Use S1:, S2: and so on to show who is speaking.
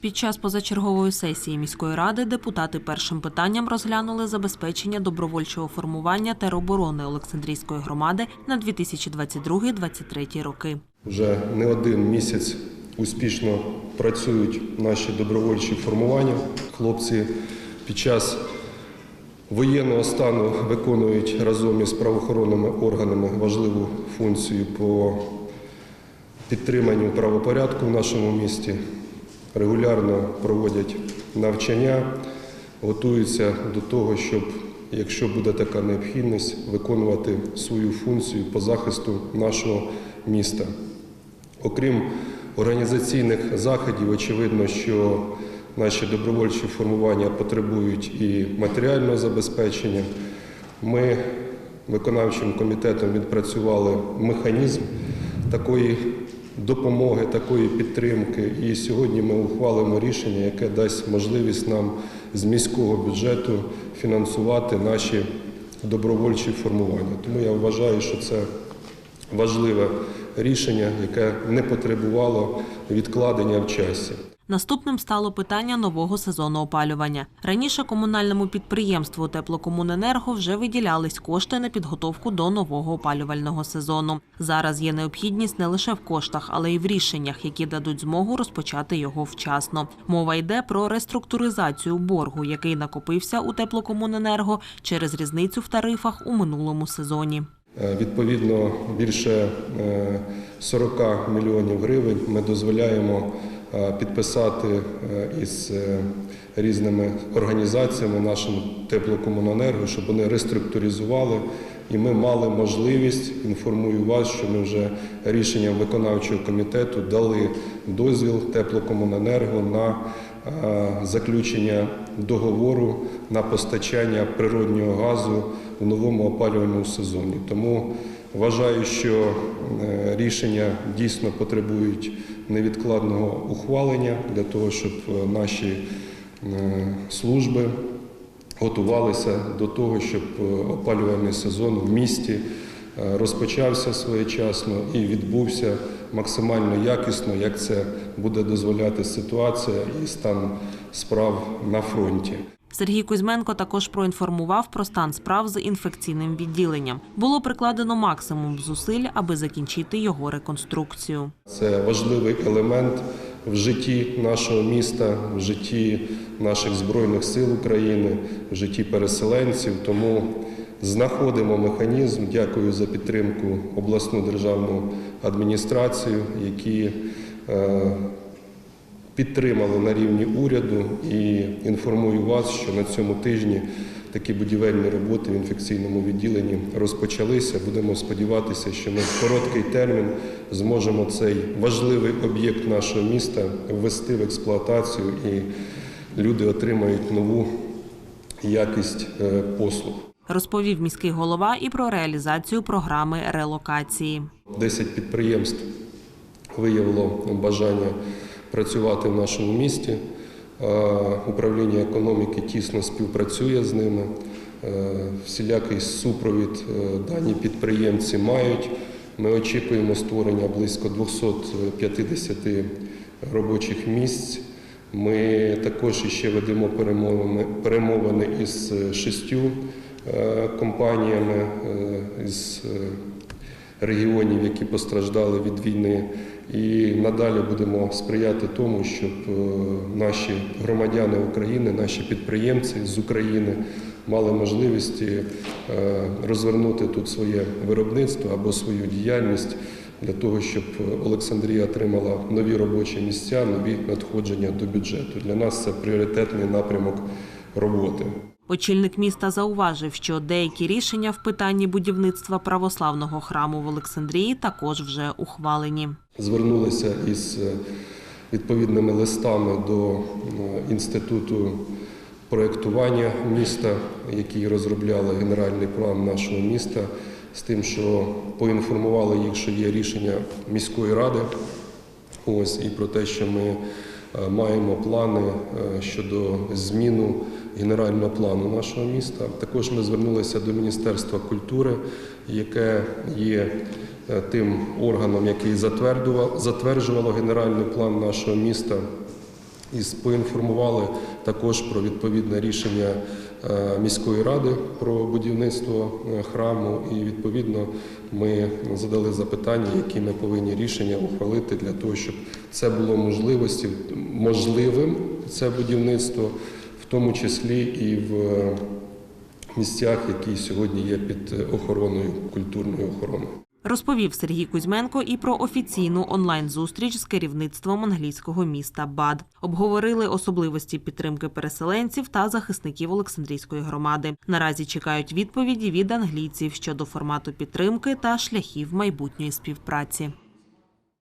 S1: Під час позачергової сесії міської ради депутати першим питанням розглянули забезпечення добровольчого формування тероборони Олександрійської громади на 2022-2023 роки.
S2: Вже не один місяць успішно працюють наші добровольчі формування. Хлопці під час воєнного стану виконують разом із правоохоронними органами важливу функцію по підтриманню правопорядку в нашому місті. Регулярно проводять навчання, готуються до того, щоб, якщо буде така необхідність, виконувати свою функцію по захисту нашого міста. Окрім організаційних заходів, очевидно, що наші добровольчі формування потребують і матеріального забезпечення. Ми виконавчим комітетом відпрацювали механізм такої допомоги, такої підтримки. І сьогодні ми ухвалимо рішення, яке дасть можливість нам з міського бюджету фінансувати наші добровольчі формування. Тому я вважаю, що це важливе рішення, яке не потребувало відкладення в часі.
S1: Наступним стало питання нового сезону опалювання. Раніше комунальному підприємству Теплокомуненерго вже виділялись кошти на підготовку до нового опалювального сезону. Зараз є необхідність не лише в коштах, але й в рішеннях, які дадуть змогу розпочати його вчасно. Мова йде про реструктуризацію боргу, який накопився у Теплокомуненерго через різницю в тарифах у минулому сезоні.
S2: Е, Відповідно, більше е, 40 мільйонів гривень ми дозволяємо е, підписати е, із е, різними організаціями нашим теплокомуненерго, щоб вони реструктуризували. І ми мали можливість, інформую вас, що ми вже рішенням виконавчого комітету дали дозвіл теплокомуненерго на е, заключення договору на постачання природнього газу в новому опалювальному сезоні. Тому вважаю, що е, рішення дійсно потребують невідкладного ухвалення для того, щоб е, наші е, служби готувалися до того, щоб опалювальний сезон в місті розпочався своєчасно і відбувся максимально якісно, як це буде дозволяти ситуація і стан справ на фронті.
S1: Сергій Кузьменко також проінформував про стан справ з інфекційним відділенням. Було прикладено максимум зусиль, аби закінчити його реконструкцію.
S2: Це важливий елемент в житті нашого міста, в житті наших збройних сил України, в житті переселенців. Тому знаходимо механізм. Дякую за підтримку обласну державну адміністрацію, які е, підтримали на рівні уряду і інформую вас, що на цьому тижні такі будівельні роботи в інфекційному відділенні розпочалися. Будемо сподіватися, що ми в короткий термін зможемо цей важливий об'єкт нашого міста ввести в експлуатацію і люди отримають нову якість е, послуг.
S1: Розповів міський голова і про реалізацію програми релокації.
S2: 10 підприємств виявило бажання працювати в нашому місті. Е, Управління економіки тісно співпрацює з ними. Е, Всілякий супровід е, дані підприємці мають. Ми очікуємо створення близько 250 робочих місць. Ми також ще ведемо перемовини, із шістю компаніями із регіонів, які постраждали від війни. І надалі будемо сприяти тому, щоб е, наші громадяни України, наші підприємці з України мали можливість е, розвернути тут своє виробництво або свою діяльність для того, щоб Олександрія отримала нові робочі місця, нові надходження до бюджету. Для нас це пріоритетний напрямок роботи.
S1: Очільник міста зауважив, що деякі рішення в питанні будівництва православного храму в Олександрії також вже ухвалені.
S2: Звернулися із е, відповідними листами до е, інституту проєктування міста, які розробляли генеральний план нашого міста, з тим, що поінформували їх, що є рішення міської ради. Ось і про те, що ми маємо плани е, щодо зміну генерального плану нашого міста. Також ми звернулися до Міністерства культури, яке є е, тим органом, який затверджувало генеральний план нашого міста. І поінформували також про відповідне рішення е, міської ради про будівництво е, храму. І відповідно ми задали запитання, які ми повинні рішення ухвалити для того, щоб це було можливості можливим це будівництво, в тому числі і в місцях, які сьогодні є під охороною культурною охороною.
S1: Розповів Сергій Кузьменко і про офіційну онлайн-зустріч з керівництвом англійського міста БАД. Обговорили особливості підтримки переселенців та захисників Олександрійської громади. Наразі чекають відповіді від англійців щодо формату підтримки та шляхів майбутньої співпраці.